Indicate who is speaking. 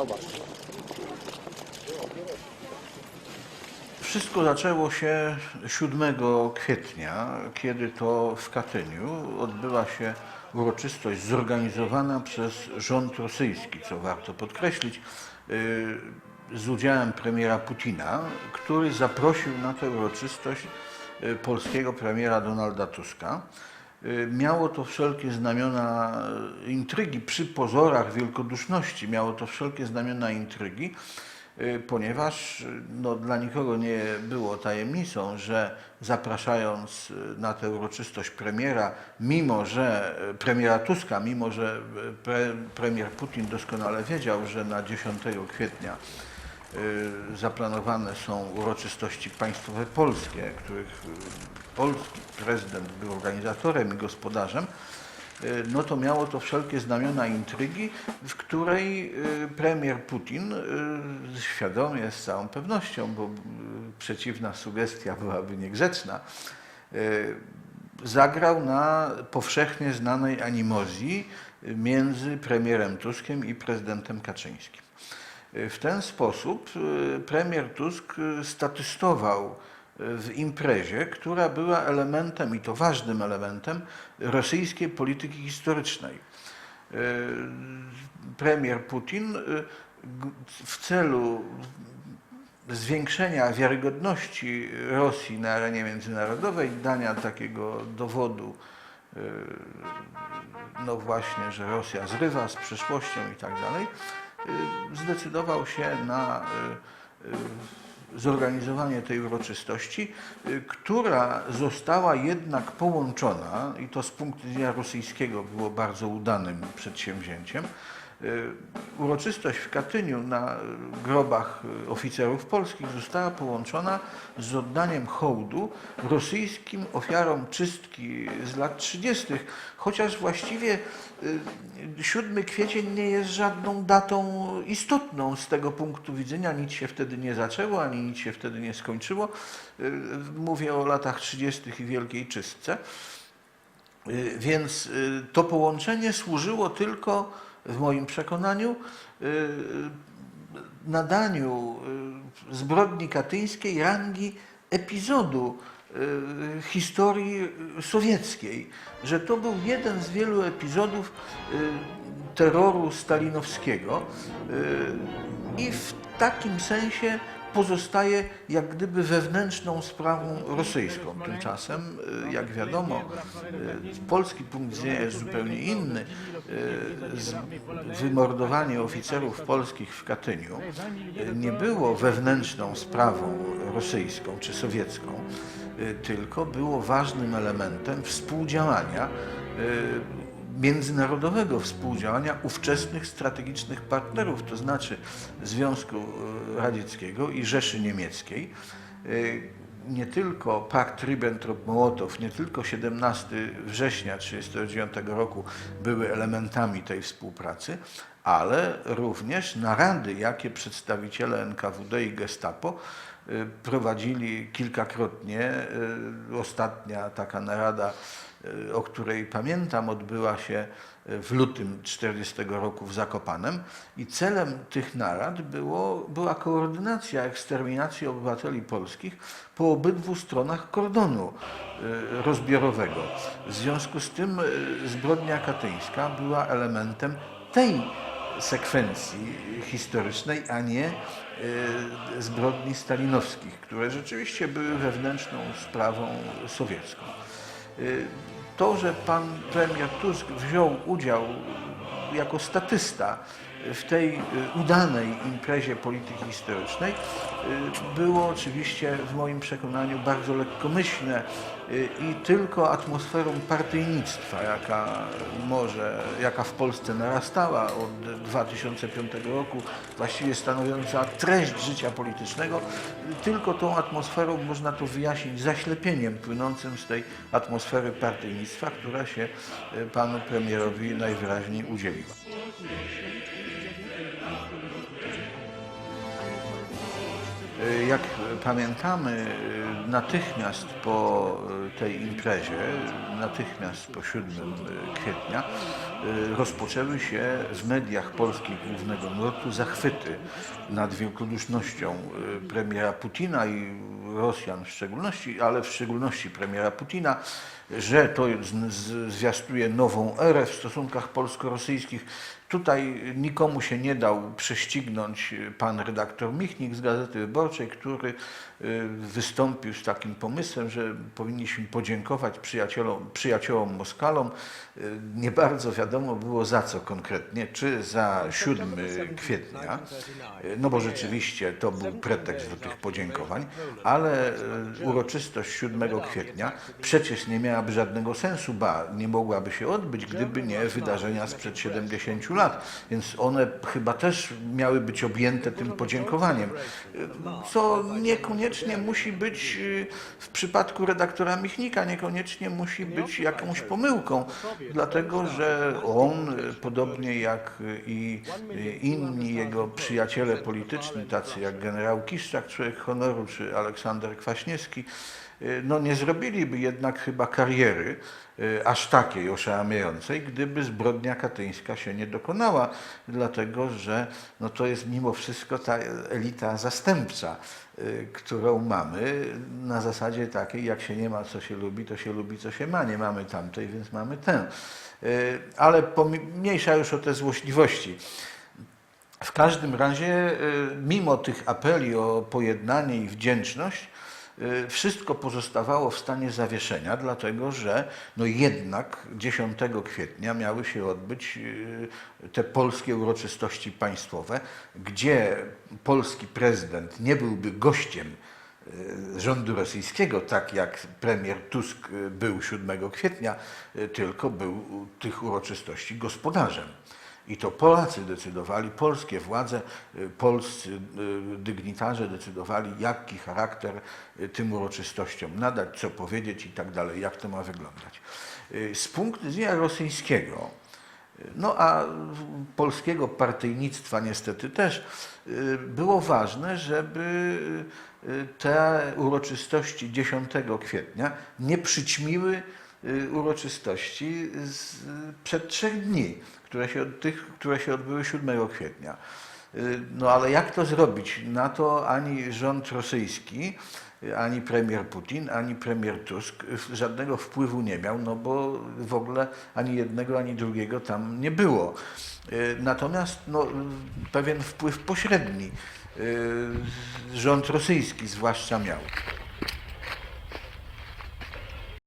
Speaker 1: Zobacz.
Speaker 2: Wszystko zaczęło się 7 kwietnia, kiedy to w Katyniu odbyła się uroczystość zorganizowana przez rząd rosyjski, co warto podkreślić, yy, z udziałem premiera Putina, który zaprosił na tę uroczystość yy, polskiego premiera Donalda Tuska. Yy, Miało to wszelkie znamiona intrygi, przy pozorach wielkoduszności, miało to wszelkie znamiona intrygi, y, ponieważ y, no, dla nikogo nie było tajemnicą, że zapraszając y, na tę uroczystość premiera, mimo że y, premiera Tuska, mimo że y, pre, premier Putin doskonale wiedział, że na 10 kwietnia y, zaplanowane są uroczystości państwowe polskie, których y, polski prezydent był organizatorem i gospodarzem, y, no to miało to wszelkie znamiona intrygi, w której y, premier Putin y, świadomie, z całą pewnością, bo y, przeciwna sugestia byłaby niegrzeczna, y, zagrał na powszechnie znanej animozji y, między premierem Tuskiem i prezydentem Kaczyńskim. W ten sposób y, premier Tusk statystował y, w imprezie, która była elementem, i to ważnym elementem, rosyjskiej polityki historycznej. Y, Premier Putin w celu zwiększenia wiarygodności Rosji na arenie międzynarodowej, dania takiego dowodu, no właśnie, że Rosja zrywa z przyszłością i tak dalej, zdecydował się na y, y, zorganizowanie tej uroczystości, y, która została jednak połączona, i to z punktu widzenia rosyjskiego było bardzo udanym przedsięwzięciem, y, uroczystość w Katyniu na y, grobach y, oficerów polskich została połączona z oddaniem hołdu rosyjskim ofiarom czystki z lat 30., chociaż właściwie y, 7 kwiecień nie jest żadną datą istotną z tego punktu widzenia. Nic się wtedy nie zaczęło, ani nic się wtedy nie skończyło. Y, Mówię o latach 30. i Wielkiej Czystce. Y, Więc y, to połączenie służyło tylko, w moim przekonaniu, y, nadaniu y, zbrodni katyńskiej rangi epizodu y, historii y, sowieckiej, że to był jeden z wielu epizodów y, terroru stalinowskiego y, i w takim sensie pozostaje jak gdyby wewnętrzną sprawą rosyjską. Tymczasem, y, jak wiadomo, y, polski punkt widzenia jest zupełnie inny. Z- Wymordowanie oficerów polskich w Katyniu nie było wewnętrzną sprawą rosyjską czy sowiecką, tylko było ważnym elementem współdziałania międzynarodowego współdziałania ówczesnych strategicznych partnerów, to znaczy Związku e, Radzieckiego i Rzeszy Niemieckiej. E, Nie tylko pakt Ribbentrop-Mołotow, nie tylko 17 września 1939 roku były elementami tej współpracy, ale również narady, jakie przedstawiciele NKWD i Gestapo y, prowadzili kilkakrotnie. Y, Ostatnia taka narada, y, o której pamiętam, odbyła się w lutym 1940 roku w Zakopanem i celem tych narad było, była koordynacja eksterminacji obywateli polskich po obydwu stronach kordonu rozbiorowego. W związku z tym zbrodnia katyńska była elementem tej sekwencji historycznej, a nie y, zbrodni stalinowskich, które rzeczywiście były wewnętrzną sprawą sowiecką. Y, To, że pan premier Tusk wziął udział jako statysta w tej y, udanej imprezie polityki historycznej y, było oczywiście w moim przekonaniu bardzo lekkomyślne y, i tylko atmosferą partyjnictwa, jaka może, jaka w Polsce narastała od 2005 roku, właściwie stanowiąca treść życia politycznego, tylko tą atmosferą można to wyjaśnić zaślepieniem płynącym z tej atmosfery partyjnictwa, która się panu premierowi najwyraźniej udzieliła. Jak pamiętamy, natychmiast po tej imprezie, natychmiast po 7 kwietnia, rozpoczęły się w mediach polskich głównego nurtu zachwyty nad wielkodusznością premiera Putina i Rosjan w szczególności, ale w szczególności premiera Putina, że to zwiastuje nową erę w stosunkach polsko-rosyjskich. Tutaj nikomu się nie dał prześcignąć pan redaktor Michnik z Gazety Wyborczej, który y, wystąpił z takim pomysłem, że powinniśmy podziękować przyjaciołom, przyjaciołom Moskalom. Y, Nie bardzo wiadomo było za co konkretnie, czy za 7 kwietnia, y, no bo rzeczywiście to był pretekst do tych podziękowań, ale y, uroczystość 7 kwietnia przecież nie miałaby żadnego sensu, ba nie mogłaby się odbyć, gdyby nie wydarzenia sprzed 70 lat, więc one chyba też miały być objęte tym podziękowaniem, co niekoniecznie musi być y, w przypadku redaktora Michnika, niekoniecznie musi być jakąś pomyłką, dlatego że on, y, podobnie jak i inni jego przyjaciele polityczni, tacy jak generał Kiszczak, człowiek honoru, czy Aleksander Kwaśniewski, y, no nie zrobiliby jednak chyba kariery y, aż takiej oszałamiającej, gdyby zbrodnia katyńska się nie dokonała, dlatego że no to jest mimo wszystko ta elita zastępcza, y, którą mamy na zasadzie takiej, jak się nie ma, co się lubi, to się lubi, co się ma. Nie mamy tamtej, więc mamy tę. Ale pomniejsza już o te złośliwości. W każdym razie, y, mimo tych apeli o pojednanie i wdzięczność, y, wszystko pozostawało w stanie zawieszenia, dlatego że no jednak 10 kwietnia miały się odbyć y, te polskie uroczystości państwowe, gdzie polski prezydent nie byłby gościem rządu rosyjskiego, tak jak premier Tusk był 7 kwietnia, tylko był tych uroczystości gospodarzem. I to Polacy decydowali, polskie władze, y, polscy y, dygnitarze decydowali, jaki charakter y, tym uroczystościom nadać, co powiedzieć i tak dalej, jak to ma wyglądać. Z punktu widzenia rosyjskiego, no a polskiego partyjnictwa niestety też było ważne, żeby te uroczystości 10 kwietnia nie przyćmiły uroczystości z, przed trzech dni, które się, tych, które się odbyły 7 kwietnia. Y, No ale jak to zrobić? Na to ani rząd rosyjski, ani premier Putin, ani premier Tusk żadnego wpływu nie miał, no bo w ogóle ani jednego, ani drugiego tam nie było. Y, Natomiast no, pewien wpływ pośredni y, rząd rosyjski zwłaszcza miał.